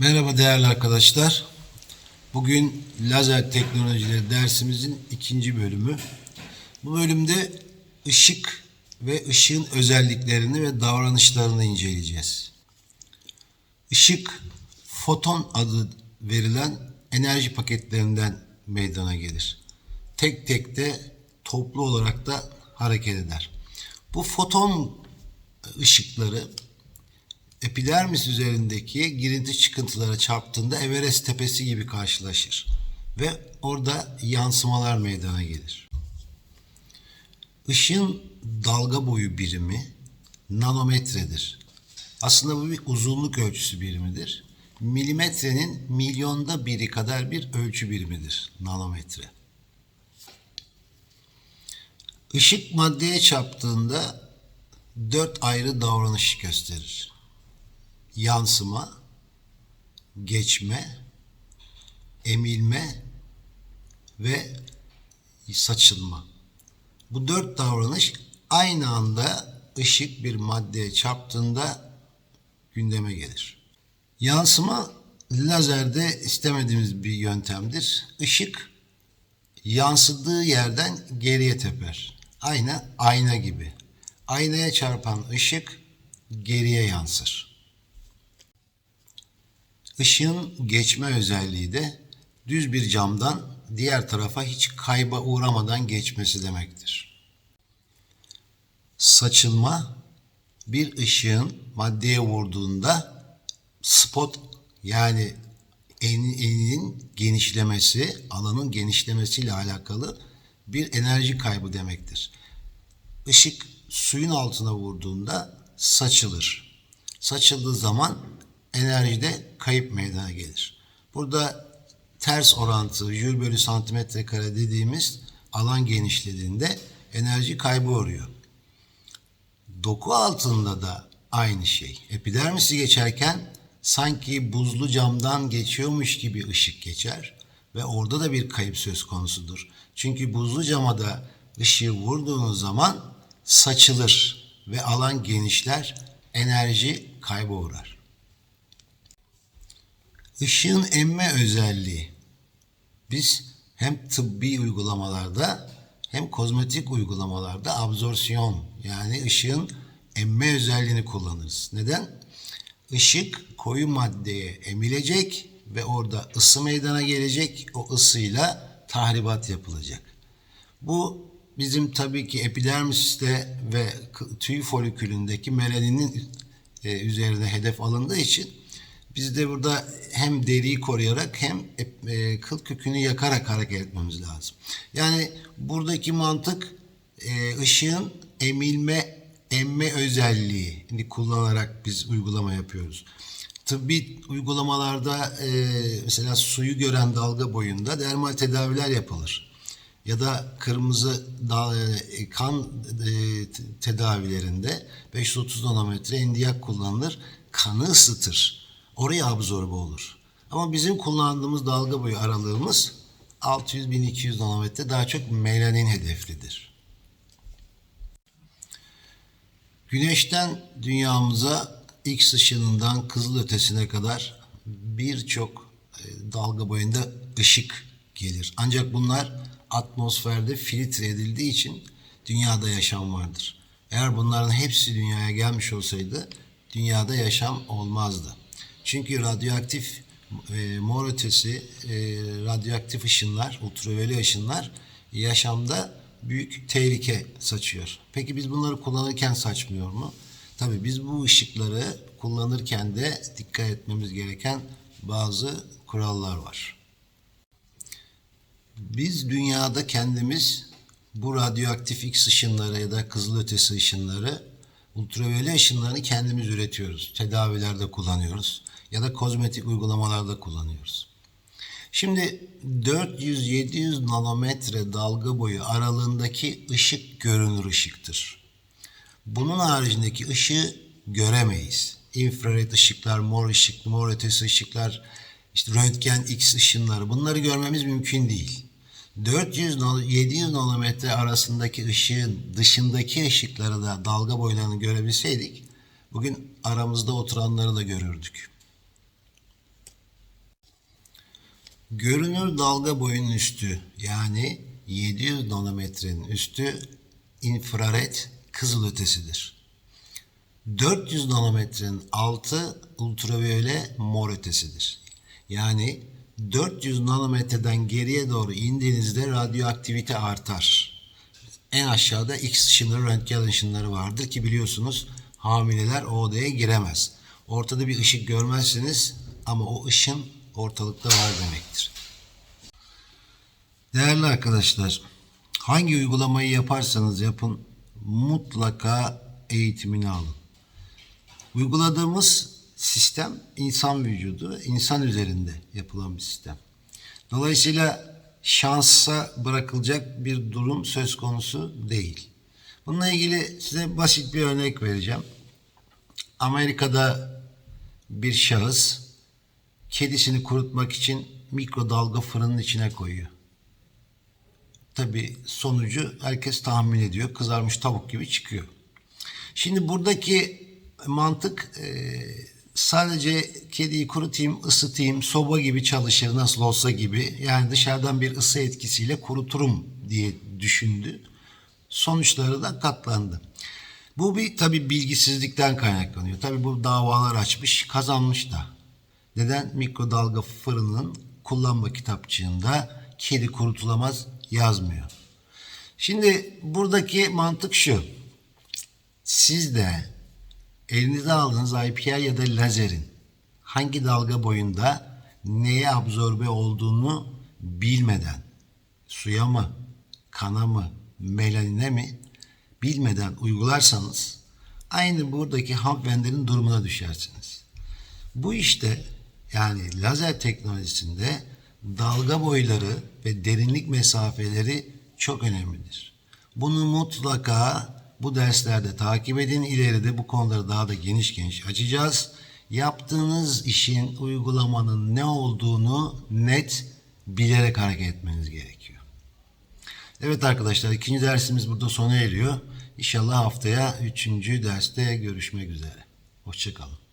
Merhaba değerli arkadaşlar. Bugün lazer teknolojileri dersimizin ikinci bölümü. Bu bölümde ışık ve ışığın özelliklerini ve davranışlarını inceleyeceğiz. Işık, foton adı verilen enerji paketlerinden meydana gelir. Tek tek de toplu olarak da hareket eder. Bu foton ışıkları epidermis üzerindeki girinti çıkıntılara çarptığında Everest tepesi gibi karşılaşır ve orada yansımalar meydana gelir. Işığın dalga boyu birimi nanometredir. Aslında bu bir uzunluk ölçüsü birimidir. Milimetrenin milyonda biri kadar bir ölçü birimidir nanometre. Işık maddeye çarptığında dört ayrı davranış gösterir yansıma, geçme, emilme ve saçılma. Bu dört davranış aynı anda ışık bir maddeye çarptığında gündeme gelir. Yansıma lazerde istemediğimiz bir yöntemdir. Işık yansıdığı yerden geriye teper. Aynı ayna gibi. Aynaya çarpan ışık geriye yansır. Işığın geçme özelliği de düz bir camdan diğer tarafa hiç kayba uğramadan geçmesi demektir. Saçılma bir ışığın maddeye vurduğunda spot yani en- eninin genişlemesi, alanın genişlemesiyle alakalı bir enerji kaybı demektir. Işık suyun altına vurduğunda saçılır. Saçıldığı zaman enerjide kayıp meydana gelir. Burada ters orantı, jül bölü santimetre kare dediğimiz alan genişlediğinde enerji kaybı oluyor. Doku altında da aynı şey. Epidermisi geçerken sanki buzlu camdan geçiyormuş gibi ışık geçer ve orada da bir kayıp söz konusudur. Çünkü buzlu cama da ışığı vurduğunuz zaman saçılır ve alan genişler, enerji kayba uğrar. Işığın emme özelliği. Biz hem tıbbi uygulamalarda hem kozmetik uygulamalarda absorpsiyon yani ışığın emme özelliğini kullanırız. Neden? Işık koyu maddeye emilecek ve orada ısı meydana gelecek. O ısıyla tahribat yapılacak. Bu bizim tabii ki epidermiste ve tüy folikülündeki melaninin e, üzerine hedef alındığı için biz de burada hem deriyi koruyarak hem e, kıl kökünü yakarak hareket etmemiz lazım. Yani buradaki mantık e, ışığın emilme emme özelliğini kullanarak biz uygulama yapıyoruz. Tıbbi uygulamalarda e, mesela suyu gören dalga boyunda dermal tedaviler yapılır ya da kırmızı e, kan e, tedavilerinde 530 nanometre endiyak kullanılır. Kanı ısıtır. Oraya absorbe olur. Ama bizim kullandığımız dalga boyu aralığımız 600-1200 nanometre daha çok melanin hedeflidir. Güneşten dünyamıza X ışınından kızıl ötesine kadar birçok e, dalga boyunda ışık gelir. Ancak bunlar atmosferde filtre edildiği için dünyada yaşam vardır. Eğer bunların hepsi dünyaya gelmiş olsaydı dünyada yaşam olmazdı. Çünkü radyoaktif e, mor ötesi e, radyoaktif ışınlar, ultraviyole ışınlar yaşamda büyük tehlike saçıyor. Peki biz bunları kullanırken saçmıyor mu? Tabii biz bu ışıkları kullanırken de dikkat etmemiz gereken bazı kurallar var. Biz dünyada kendimiz bu radyoaktif X ışınları ya da kızılötesi ışınları, ultraviyole ışınlarını kendimiz üretiyoruz. Tedavilerde kullanıyoruz ya da kozmetik uygulamalarda kullanıyoruz. Şimdi 400-700 nanometre dalga boyu aralığındaki ışık görünür ışıktır. Bunun haricindeki ışığı göremeyiz. İnfrared ışıklar, mor ışık, mor ötesi ışıklar, işte röntgen X ışınları bunları görmemiz mümkün değil. 400 nano- 700 nanometre arasındaki ışığın dışındaki ışıkları da dalga boylarını görebilseydik bugün aramızda oturanları da görürdük. Görünür dalga boyunun üstü yani 700 nanometrenin üstü infrared kızılötesidir. 400 nanometrenin altı ultraviyole mor ötesidir. Yani 400 nanometreden geriye doğru indiğinizde radyoaktivite artar. En aşağıda X ışınları, röntgen ışınları vardır ki biliyorsunuz hamileler o odaya giremez. Ortada bir ışık görmezsiniz ama o ışın ortalıkta var demektir. Değerli arkadaşlar, hangi uygulamayı yaparsanız yapın mutlaka eğitimini alın. Uyguladığımız sistem insan vücudu, insan üzerinde yapılan bir sistem. Dolayısıyla şansa bırakılacak bir durum söz konusu değil. Bununla ilgili size basit bir örnek vereceğim. Amerika'da bir şahıs kedisini kurutmak için mikrodalga fırının içine koyuyor. Tabi sonucu herkes tahmin ediyor. Kızarmış tavuk gibi çıkıyor. Şimdi buradaki mantık e, sadece kediyi kurutayım, ısıtayım, soba gibi çalışır nasıl olsa gibi. Yani dışarıdan bir ısı etkisiyle kuruturum diye düşündü. Sonuçları da katlandı. Bu bir tabi bilgisizlikten kaynaklanıyor. Tabi bu davalar açmış, kazanmış da. Neden? Mikrodalga fırının kullanma kitapçığında kedi kurutulamaz yazmıyor. Şimdi buradaki mantık şu. Siz de elinize aldığınız IPR ya da lazerin hangi dalga boyunda neye absorbe olduğunu bilmeden suya mı, kana mı, melanine mi bilmeden uygularsanız aynı buradaki hanımefendinin durumuna düşersiniz. Bu işte yani lazer teknolojisinde dalga boyları ve derinlik mesafeleri çok önemlidir. Bunu mutlaka bu derslerde takip edin. İleride bu konuları daha da geniş geniş açacağız. Yaptığınız işin, uygulamanın ne olduğunu net bilerek hareket etmeniz gerekiyor. Evet arkadaşlar ikinci dersimiz burada sona eriyor. İnşallah haftaya üçüncü derste görüşmek üzere. Hoşçakalın.